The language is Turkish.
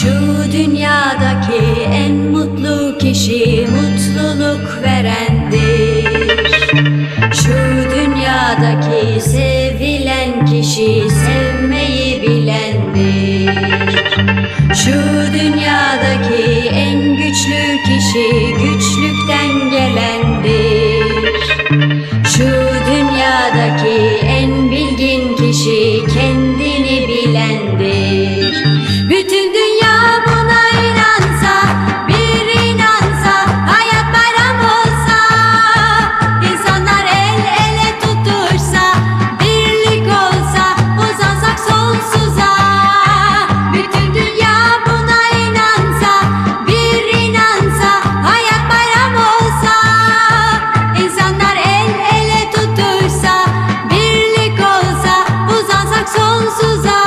Şu dünyadaki en mutlu kişi mutluluk verendir. Şu dünyadaki sevilen kişi sevmeyi bilendir. Şu dünyadaki en güçlü kişi güçlükten gelen Suja